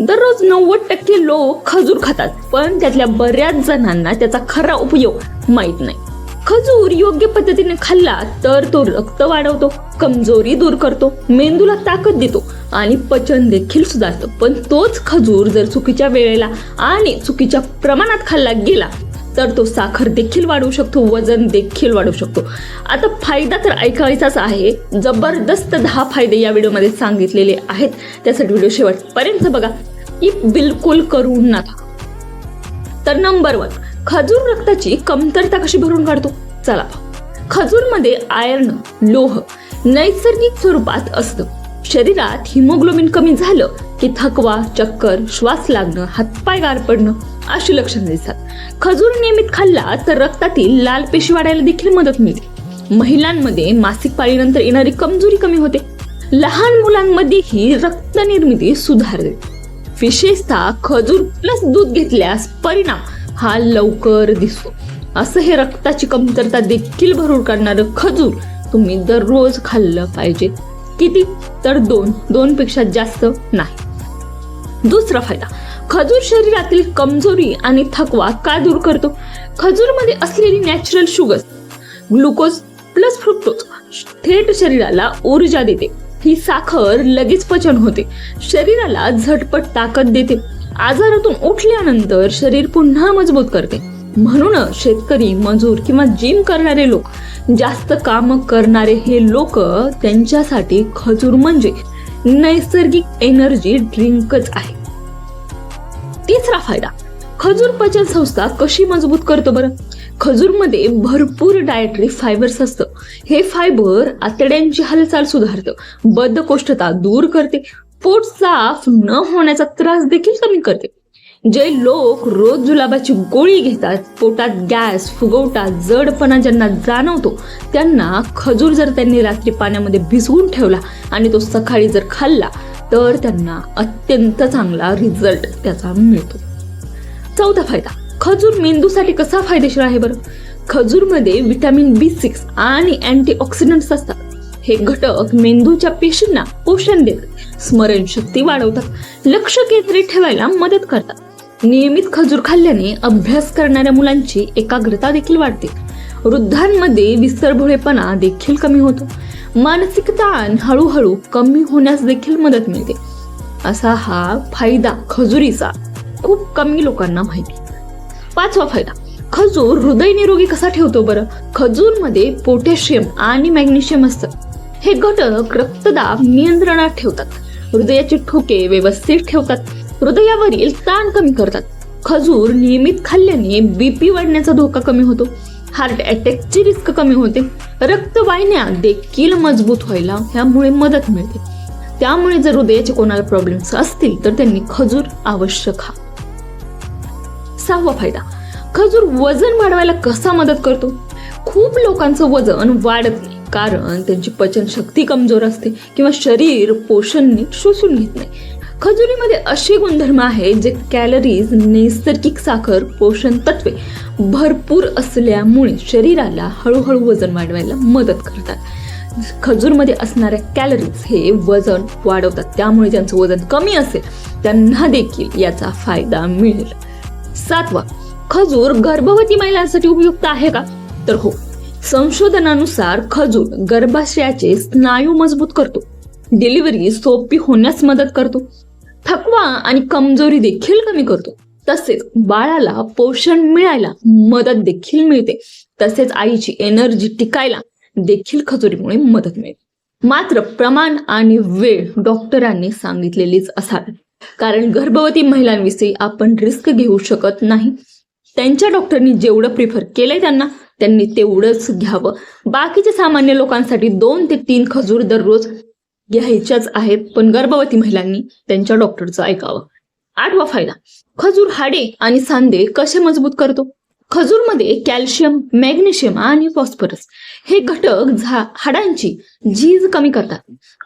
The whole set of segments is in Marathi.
दररोज नव्वद टक्के लोक खजूर खातात पण त्यातल्या बऱ्याच जणांना त्याचा खरा उपयोग माहीत नाही. खजूर योग्य पद्धतीने खाल्ला तर तो रक्त वाढवतो कमजोरी दूर करतो मेंदूला ताकद देतो आणि पचन देखील सुधारतं. पण तोच खजूर जर चुकीच्या वेळेला आणि चुकीच्या प्रमाणात खाल्ला गेला तर तो साखर देखील वाढवू शकतो वजन देखील वाढवू शकतो. आता फायदा तर ऐकायचाच आहे. जबरदस्त दहा फायदे या व्हिडिओमध्ये सांगितलेले आहेत. त्यासाठी व्हिडिओ शेवटपर्यंत बघा. की बिलकुल करू नका. तर नंबर वन खजूर रक्ताची कमतरता कशी भरून काढतो? चला खजूरमध्ये आयर्न लोह नैसर्गिक स्वरूपात असतं. शरीरात हिमोग्लोबिन कमी झालं की थकवा चक्कर श्वास लागणं हातपाय गार पडणं अशी लक्षणं दिसतात. खजूर नियमित खाल्ला तर रक्तातील लाल पेशी वाढायला देखील मदत मिळते. महिलांमध्ये मासिक पाळीनंतर येणारी कमजोरी कमी होते. लहान मुलांमध्येही रक्त निर्मिती सुधारते. विशेषतः खजूर प्लस दूध घेतल्यास परिणाम हा लवकर दिसतो. असं हे रक्ताची कमतरता देखील भरून काढणारं खजूर तुम्ही दररोज खाल्लं पाहिजे. किती? तर दोन. दोन पेक्षा जास्त नाही. दुसरा फायदा. खजूर शरीरातील कमजोरी आणि थकवा का दूर करतो? खजूरमध्ये असलेली natural sugar glucose plus fructose थेट शरीराला ऊर्जा देते. ही साखर लगेच पचन होते. शरीराला झटपट ताकद देते. आजारातून उठल्यानंतर शरीर पुन्हा मजबूत करते. म्हणूनच शेतकरी मजूर किंवा जिम करणारे लोक जास्त काम करणारे हे लोक त्यांच्यासाठी खजूर म्हणजे नैसर्गिक एनर्जी ड्रिंकच आहे. तिसरा फायदा खजूर पचन संस्था कशी मजबूत करतो बरं? खजूरमध्ये भरपूर डायटरी फायबर्स असतं. हे फायबर आतड्यांची हालचाल सुधारतं बद्धकोष्ठता दूर करते पोट साफ न होण्याचा त्रास देखील कमी करते. जे लोक रोज जुलाबाची गोळी घेतात पोटात गॅस फुगवटा जडपणा ज्यांना जाणवतो त्यांना खजूर जर त्यांनी रात्री पाण्यामध्ये भिजवून ठेवला आणि तो सकाळी जर खाल्ला तर त्यांना अत्यंत चांगला रिझल्ट त्याचा मिळतो. चौथा फायदा खजूर मेंदूसाठी कसा फायदेशीर आहे बरं? खजूरमध्ये विटॅमिन बी सिक्स आणि अँटीऑक्सिडंट्स असतात. हे घटक मेंदूच्या पेशींना पोषण देतात स्मरणशक्ती वाढवतात लक्ष केंद्रित ठेवायला मदत करतात. नियमित खजूर खाल्ल्याने अभ्यास करणाऱ्या मुलांची एकाग्रता देखील वाढते. वृद्धांमध्ये विसरभोळेपणा देखील कमी होतो. मानसिक ताण हळूहळू कमी होण्यास देखील मदत मिळते. असा हा फायदा खजुरीचा खूप कमी लोकांना माहिती. पाचवा फायदा खजूर हृदय निरोगी कसा ठेवतो बरं? खजूरमध्ये पोटॅशियम आणि मॅग्नेशियम असतं. हे घटक रक्तदाब नियंत्रणात ठेवतात. हृदयाचे ठोके व्यवस्थित ठेवतात. हृदयावरील ताण कमी करतात. खजूर नियमित खाल्ल्याने बीपी वाढण्याचा धोका कमी होतो. हार्ट अटॅकची रिस्क कमी होते. रक्तवाहिन्या देखील मजबूत व्हायला ह्यामुळे मदत मिळते. त्यामुळे जर हृदयाचे कोणाला प्रॉब्लेम्स असतील तर त्यांनी खजूर अवश्य खा सहावा फायदा. खजूर वजन वाढवायला कसा मदत करतो? खूप लोकांचं वजन वाढत नाही कारण त्यांची पचन शक्ती कमजोर असते किंवा शरीर पोषण नीट शोषून घेत नाही. खजुरीमध्ये असे गुणधर्म आहेत जे कॅलरीज नैसर्गिक साखर पोषण तत्वे भरपूर असल्यामुळे शरीराला हळूहळू वजन वाढवायला मदत करतात. खजूरमध्ये असणाऱ्या कॅलरीज हे वजन वाढवतात. त्यामुळे ज्यांचं वजन कमी असेल त्यांना देखील याचा फायदा मिळेल. सातवा खजूर गर्भवती महिलांसाठी उपयुक्त आहे का? तर हो संशोधनानुसार खजूर गर्भाशयाचे स्नायू मजबूत करतो. डिलिव्हरी सोपी होण्यास मदत करतो. थकवा आणि कमजोरी देखील कमी करतो. तसेच बाळाला पोषण मिळायला मदत देखील मिळते. तसेच आईची एनर्जी टिकायला देखील खजुरीमुळे मदत मिळते. मात्र प्रमाण आणि वेळ डॉक्टरांनी सांगितलेलीच असावी. कारण गर्भवती महिलांविषयी आपण रिस्क घेऊ शकत नाही. त्यांच्या डॉक्टरनी जेवढं प्रिफर केलंय त्यांना त्यांनी तेवढंच घ्यावं. बाकीच्या सामान्य लोकांसाठी दोन ते तीन खजूर दररोज घ्यायच्याच आहेत पण गर्भवती महिलांनी त्यांच्या डॉक्टरचं ऐकावं. आठवा फायदा. खजूर हाडे आणि सांधे कसे मजबूत करतो? खजूरमध्ये कॅल्शियम मॅग्नेशियम आणि फॉस्फरस हे घटक झा हाडांची झीज कमी करतात.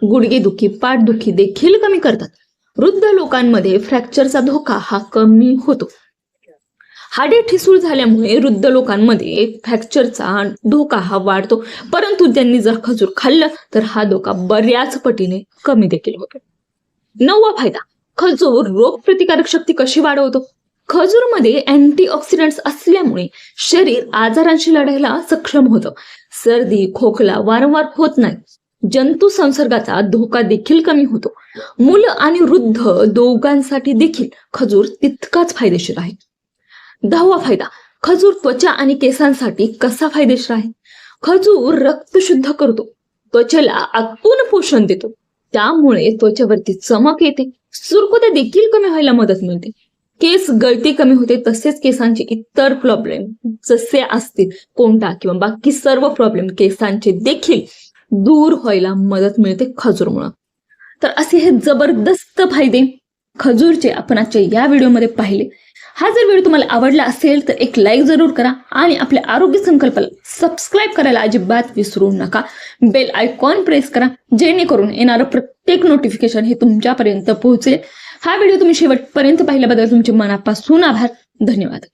गुडघेदुखी पाठदुखी देखील कमी करतात. वृद्ध लोकांमध्ये फ्रॅक्चरचा धोका हा कमी होतो. हाडे ठिसूळ झाल्यामुळे वृद्ध लोकांमध्ये फ्रॅक्चरचा धोका हा वाढतो. परंतु त्यांनी जर खजूर खाल्लं तर हा धोका बऱ्याच पटीने कमी देखील होतो. नववा फायदा खजूर रोग प्रतिकारक शक्ती कशी वाढवतो? खजूरमध्ये अँटीऑक्सिडंट्स असल्यामुळे शरीर आजारांशी लढायला सक्षम होतं. सर्दी खोकला वारंवार होत नाही. जंतू संसर्गाचा धोका देखील कमी होतो. मुलं आणि वृद्ध दोघांसाठी देखील खजूर तितकाच फायदेशीर आहे. दहावा फायदा खजूर त्वचा आणि केसांसाठी कसा फायदेशीर आहे? खजूर रक्त शुद्ध करतो त्वचेला आतून पोषण देतो. त्यामुळे त्वचेवरती चमक येते सुरकुत्या देखील कमी व्हायला मदत मिळते. केस गळती कमी होते तसेच केसांचे इतर प्रॉब्लेम जसे असतील कोणता किंवा बाकी सर्व प्रॉब्लेम केसांचे देखील दूर व्हायला मदत मिळते खजूरमुळं. तर असे हे जबरदस्त फायदे खजूरचे आपण आजच्या या व्हिडिओमध्ये पाहिले. हा जर व्हिडिओ तुम्हाला आवडला असेल तर एक लाईक जरूर करा आणि आपल्या आरोग्य संकल्पाला सबस्क्राईब करायला अजिबात विसरू नका. बेल आयकॉन प्रेस करा जेणेकरून येणारं प्रत्येक नोटिफिकेशन हे तुमच्यापर्यंत पोहोचेल. हा व्हिडिओ तुम्ही शेवटपर्यंत पाहिल्याबद्दल तुमचे मनापासून आभार. धन्यवाद.